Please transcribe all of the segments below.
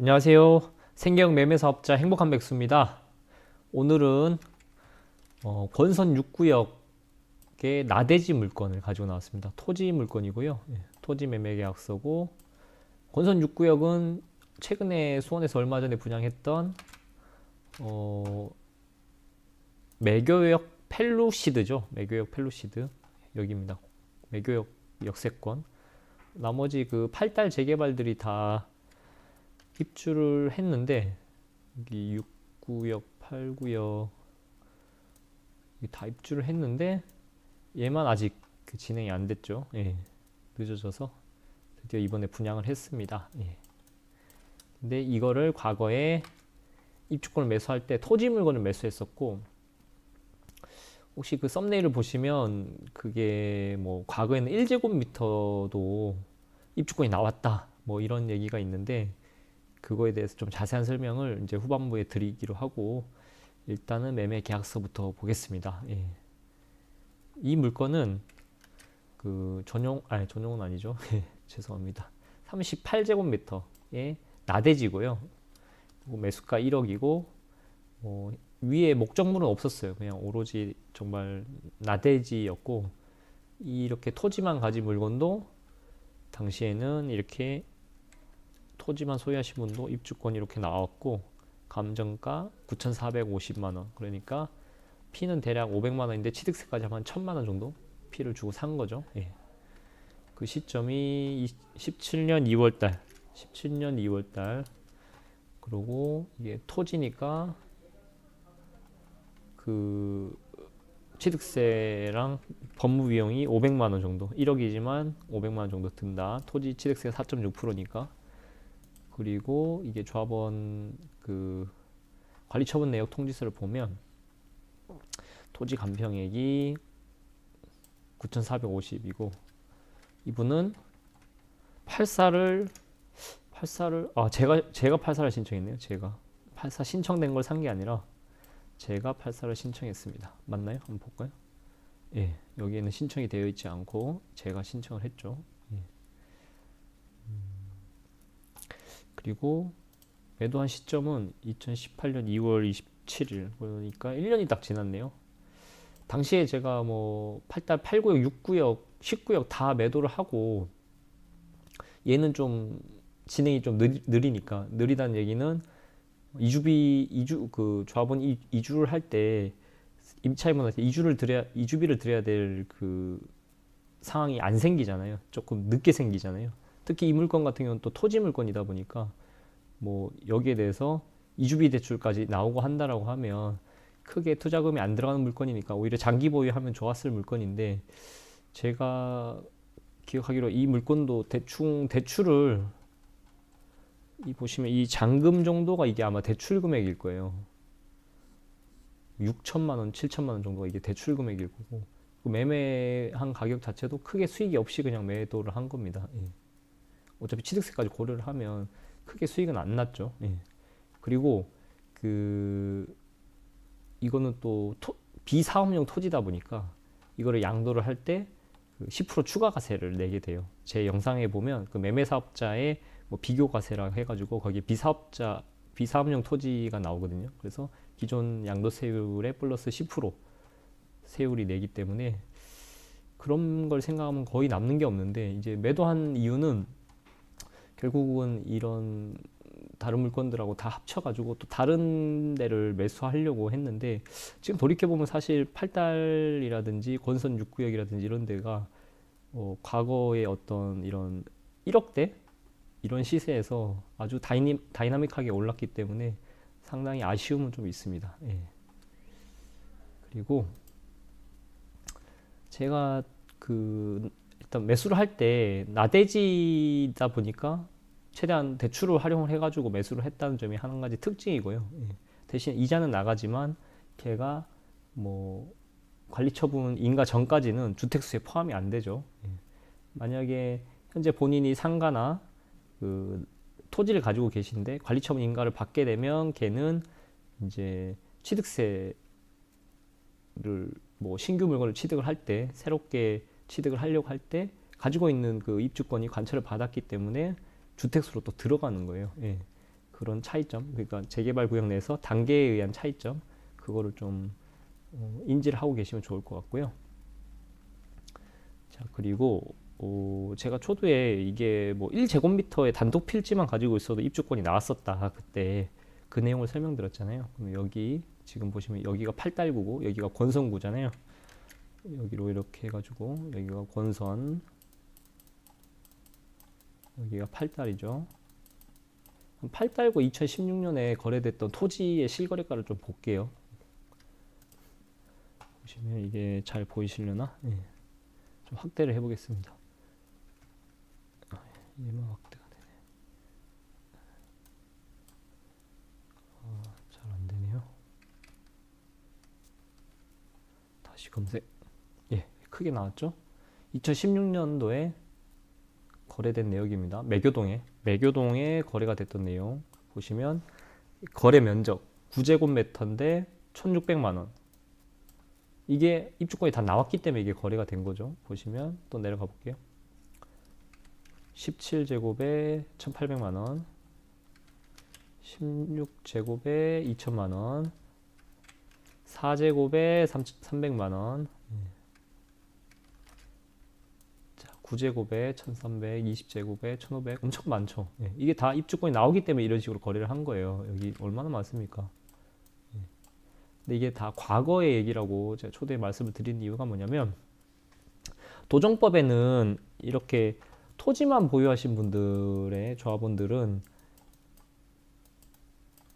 안녕하세요. 생계형 매매사업자 행복한 백수입니다. 오늘은 어, 권선 6구역의 나대지 물건을 가지고 나왔습니다. 토지 물건이고요. 예, 토지 매매 계약서고 권선 6구역은 최근에 수원에서 얼마 전에 분양했던 어, 매교역 펠루시드죠. 매교역 펠루시드 여기입니다. 매교역 역세권. 나머지 그 8달 재개발들이 다 입주를 했는데 여기 6구역, 8구역 다 입주를 했는데 얘만 아직 그 진행이 안 됐죠. 예. 늦어져서 드디어 이번에 분양을 했습니다. 예. 근데 이거를 과거에 입주권을 매수할 때 토지 물건을 매수했었고 혹시 그 썸네일을 보시면 그게 뭐 과거에는 1제곱미터도 입주권이 나왔다 뭐 이런 얘기가 있는데 그거에 대해서 좀 자세한 설명을 이제 후반부에 드리기로 하고 일단은 매매 계약서부터 보겠습니다. 예. 이 물건은 그 전용 아니 전용은 아니죠. 예, 죄송합니다. 38제곱미터의 나대지고요. 매수가 1억이고 뭐 위에 목적물은 없었어요. 그냥 오로지 정말 나대지였고 이렇게 토지만 가진 물건도 당시에는 이렇게 토지만 소유하신 분도 입주권 이렇게 나왔고 감정가 9,450만 원. 그러니까 피는 대략 500만 원인데 취득세까지 하면 1,000만 원 정도 피를 주고 산 거죠. 예. 그 시점이 17년 2월 달. 17년 2월 달. 그리고 이게 토지니까 그 취득세랑 법무 비용이 500만 원 정도. 1억이지만 500만 원 정도 든다. 토지 취득세가 4.6%니까. 그리고 이게 조합원 그 관리처분 내역 통지서를 보면 토지 감평액이 9,450이고 이분은 84를 84를 아 제가 제가 84를 신청했네요. 제가 84 신청된 걸 산 게 아니라 제가 84를 신청했습니다. 맞나요? 한번 볼까요? 예, 여기에는 신청이 되어 있지 않고 제가 신청을 했죠. 예. 음, 그리고 매도한 시점은 2018년 2월 27일 그러니까 1년이 딱 지났네요. 당시에 제가 뭐 8달 8구역, 6구역, 10구역 다 매도를 하고 얘는 좀 진행이 좀 느리, 느리니까 느리다는 얘기는 이주비 이주 그 조합원 이, 이주를 할 때 임차인분한테 이주를 드려야 이주비를 드려야 될 그 상황이 안 생기잖아요. 조금 늦게 생기잖아요. 특히 이 물건 같은 경우는 또 토지 물건이다 보니까 뭐 여기에 대해서 이주비 대출까지 나오고 한다라고 하면 크게 투자금이 안 들어가는 물건이니까 오히려 장기 보유하면 좋았을 물건인데 제가 기억하기로 이 물건도 대충 대출을 이 보시면 이 잔금 정도가 이게 아마 대출 금액일 거예요. 6천만 원, 7천만 원 정도가 이게 대출 금액일 거고 그 매매한 가격 자체도 크게 수익이 없이 그냥 매도를 한 겁니다. 예. 어차피 취득세까지 고려를 하면 크게 수익은 안 났죠. 예. 그리고 그 이거는 또 토, 비사업용 토지다 보니까 이거를 양도를 할때 그10% 추가 과세를 내게 돼요. 제 영상에 보면 그 매매 사업자의 뭐 비교 과세라 해가지고 거기에 비사업자 비사업용 토지가 나오거든요. 그래서 기존 양도세율에 플러스 10% 세율이 내기 때문에 그런 걸 생각하면 거의 남는 게 없는데 이제 매도한 이유는 결국은 이런 다른 물건들하고 다 합쳐가지고 또 다른 데를 매수하려고 했는데 지금 돌이켜보면 사실 8달이라든지 권선 6구역이라든지 이런 데가 어, 과거의 어떤 이런 1억대 이런 시세에서 아주 다이니, 다이나믹하게 올랐기 때문에 상당히 아쉬움은 좀 있습니다. 예. 그리고 제가 그 일단 매수를 할 때 나대지다 보니까 최대한 대출을 활용을 해가지고 매수를 했다는 점이 한 가지 특징이고요. 예. 대신 이자는 나가지만 걔가 뭐 관리처분 인가 전까지는 주택수에 포함이 안 되죠. 예. 만약에 현재 본인이 상가나 그 토지를 가지고 계신데 관리처분 인가를 받게 되면 걔는 이제 취득세를 뭐 신규 물건을 취득을 할 때 새롭게 취득을 하려고 할 때 가지고 있는 그 입주권이 관철을 받았기 때문에 주택수로 또 들어가는 거예요. 예. 그런 차이점, 그러니까 재개발 구역 내에서 단계에 의한 차이점, 그거를 좀 어, 인지를 하고 계시면 좋을 것 같고요. 자, 그리고 어, 제가 초두에 이게 뭐 1제곱미터의 단독 필지만 가지고 있어도 입주권이 나왔었다. 그때 그 내용을 설명드렸잖아요. 그럼 여기 지금 보시면 여기가 팔달구고 여기가 권선구잖아요. 여기로 이렇게 해가지고 여기가 권선 여기가 팔달이죠. 팔달구 2016년에 거래됐던 토지의 실거래가를 좀 볼게요. 보시면 이게 잘 보이시려나? 예. 좀 확대를 해보겠습니다. 아, 얘만 확대가 되네. 아, 잘안 되네요. 다시 검색. 예, 크게 나왔죠? 2016년도에 거래된 내역입니다. 매교동에 매교동에 거래가 됐던 내용 보시면 거래 면적 9제곱미터인데 1,600만 원. 이게 입주권이 다 나왔기 때문에 이게 거래가 된 거죠. 보시면 또 내려가 볼게요. 17제곱에 1,800만 원. 16제곱에 2천만 원. 4제곱에 300만 원. 자, 9제곱에 1,300, 20제곱에 1,500 엄청 많죠. 예, 이게 다 입주권이 나오기 때문에 이런 식으로 거래를 한 거예요. 여기 얼마나 많습니까? 예. 근데 이게 다 과거의 얘기라고 제가 초대에 말씀을 드린 이유가 뭐냐면 도정법에는 이렇게 토지만 보유하신 분들의 조합원들은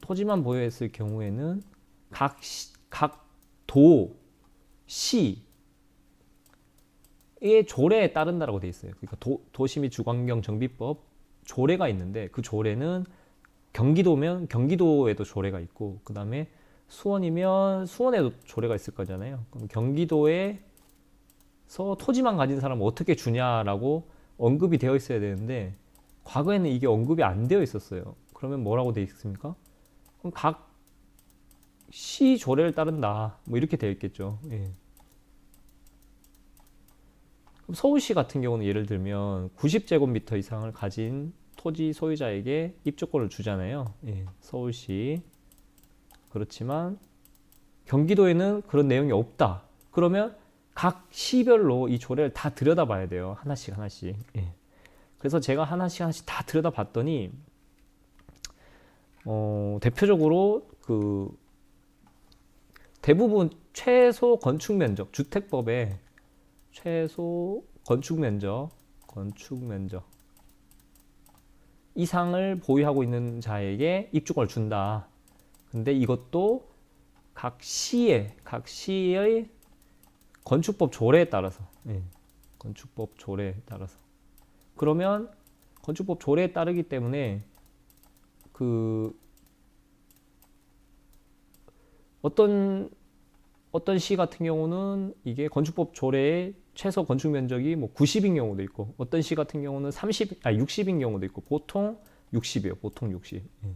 토지만 보유했을 경우에는 각, 시, 각 도, 시, 의 조례에 따른다라고 돼 있어요. 그러니까 도, 도시 및 주관경 정비법 조례가 있는데 그 조례는 경기도면 경기도에도 조례가 있고 그 다음에 수원이면 수원에도 조례가 있을 거잖아요. 그럼 경기도에서 토지만 가진 사람은 어떻게 주냐라고 언급이 되어 있어야 되는데 과거에는 이게 언급이 안 되어 있었어요. 그러면 뭐라고 되어 있습니까? 그럼 각 시 조례를 따른다. 뭐 이렇게 되어 있겠죠. 예. 서울시 같은 경우는 예를 들면 90제곱미터 이상을 가진 토지 소유자에게 입주권을 주잖아요. 예. 서울시. 그렇지만 경기도에는 그런 내용이 없다. 그러면 각 시별로 이 조례를 다 들여다봐야 돼요. 하나씩 하나씩. 예. 그래서 제가 하나씩 하나씩 다 들여다봤더니 어, 대표적으로 그 대부분 최소 건축 면적 주택법에 최소 건축 면적 건축 면적 이상을 보유하고 있는 자에게 입주권을 준다. 근데 이것도 각 시의 각 시의 건축법 조례에 따라서 예, 건축법 조례에 따라서 그러면 건축법 조례에 따르기 때문에 그 어떤 어떤 시 같은 경우는 이게 건축법 조례에 최소 건축 면적이 뭐 90인 경우도 있고 어떤 시 같은 경우는 30, 아 60인 경우도 있고 보통 60이에요. 보통 60. 예.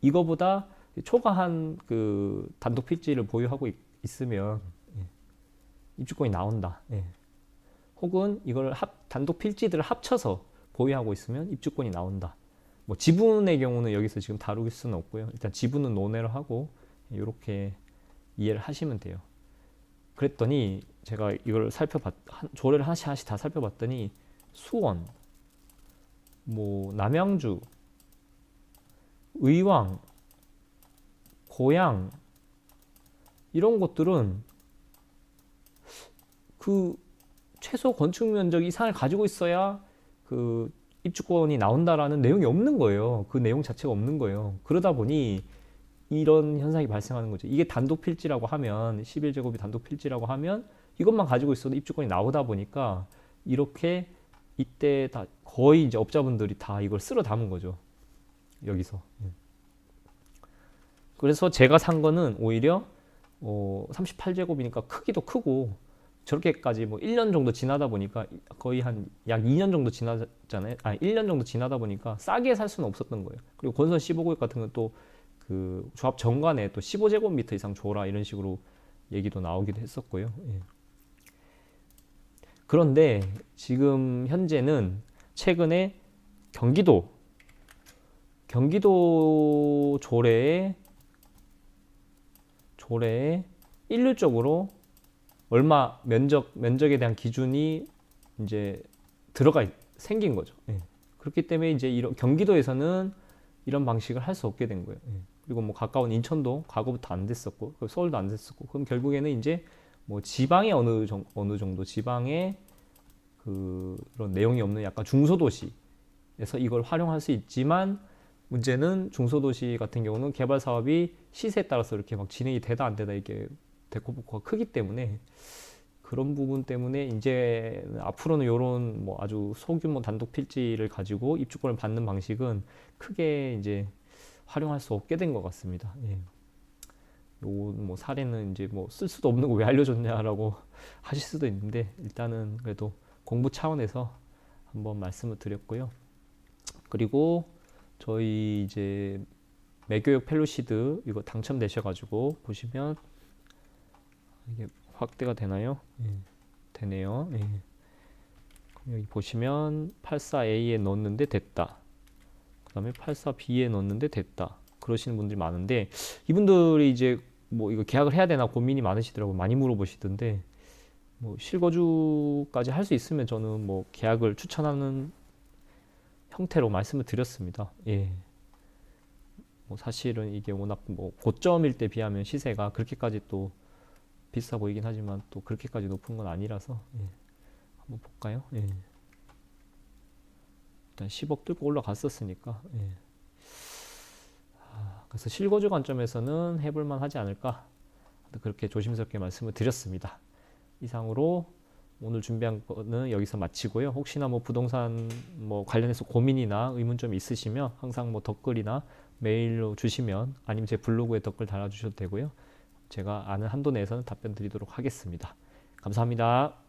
이거보다 초과한 그 단독 필지를 보유하고 있, 으면 예. 입주권이 나온다. 예. 혹은 이걸 합, 단독 필지들을 합쳐서 보유하고 있으면 입주권이 나온다. 뭐 지분의 경우는 여기서 지금 다루길 수는 없고요. 일단 지분은 논외로 하고 이렇게 이해를 하시면 돼요. 그랬더니 제가 이걸 살펴봤 한, 조례를 하나씩 하나씩 다 살펴봤더니 수원, 뭐 남양주, 의왕, 고양 이런 곳들은 그 최소 건축 면적 이상을 가지고 있어야 그 입주권이 나온다라는 내용이 없는 거예요. 그 내용 자체가 없는 거예요. 그러다 보니 이런 현상이 발생하는 거죠. 이게 단독 필지라고 하면 11제곱이 단독 필지라고 하면 이것만 가지고 있어도 입주권이 나오다 보니까 이렇게 이때 다 거의 이제 업자분들이 다 이걸 쓸어 담은 거죠. 여기서. 예. 그래서 제가 산 거는 오히려 어 38제곱이니까 크기도 크고 저렇게까지 뭐 1년 정도 지나다 보니까 거의 한 약 2년 정도 지나잖아요. 아, 1년 정도 지나다 보니까 싸게 살 수는 없었던 거예요. 그리고 건설 15구역 같은 건 또 그 조합 정관에 또 15제곱미터 이상 줘라 이런 식으로 얘기도 나오기도 했었고요. 예. 그런데 지금 현재는 최근에 경기도 경기도 조례에 조례에 일률적으로 얼마 면적 면적에 대한 기준이 이제 들어가 있- 생긴 거죠. 예. 그렇기 때문에 이제 이런 경기도에서는 이런 방식을 할 수 없게 된 거예요. 예. 그리고 뭐 가까운 인천도 과거부터 안 됐었고 서울도 안 됐었고 그럼 결국에는 이제 뭐 지방의 어느 정, 어느 정도 지방의 그 그런 내용이 없는 약간 중소도시에서 이걸 활용할 수 있지만 문제는 중소도시 같은 경우는 개발 사업이 시세에 따라서 이렇게 막 진행이 되다 안 되다 이게 대코보코가 크기 때문에 그런 부분 때문에 이제 앞으로는 이런 뭐 아주 소규모 단독 필지를 가지고 입주권을 받는 방식은 크게 이제 활용할 수 없게 된 것 같습니다. 예. 요뭐 사례는 이제 뭐 쓸 수도 없는 거 왜 알려줬냐라고 하실 수도 있는데 일단은 그래도 공부 차원에서 한번 말씀을 드렸고요. 그리고 저희 이제 매교육 펠로시드 이거 당첨되셔가지고 보시면 이게 확대가 되나요? 예, 되네요. 예. 여기 보시면 84A에 넣었는데 됐다. 그 다음에 84B에 넣었는데 됐다. 그러시는 분들이 많은데 이분들이 이제 뭐 이거 계약을 해야 되나 고민이 많으시더라고요. 많이 물어보시던데 뭐 실거주까지 할 수 있으면 저는 뭐 계약을 추천하는 형태로 말씀을 드렸습니다. 예. 뭐 사실은 이게 워낙 뭐 고점일 때 비하면 시세가 그렇게까지 또 비싸 보이긴 하지만 또 그렇게까지 높은 건 아니라서 예. 한번 볼까요? 예. 일단 10억 뚫고 올라갔었으니까 예. 아, 그래서 실거주 관점에서는 해볼만 하지 않을까 그렇게 조심스럽게 말씀을 드렸습니다. 이상으로 오늘 준비한 거는 여기서 마치고요. 혹시나 뭐 부동산 뭐 관련해서 고민이나 의문점이 있으시면 항상 뭐 댓글이나 메일로 주시면 아니면 제 블로그에 댓글 달아주셔도 되고요. 제가 아는 한도 내에서는 답변 드리도록 하겠습니다. 감사합니다.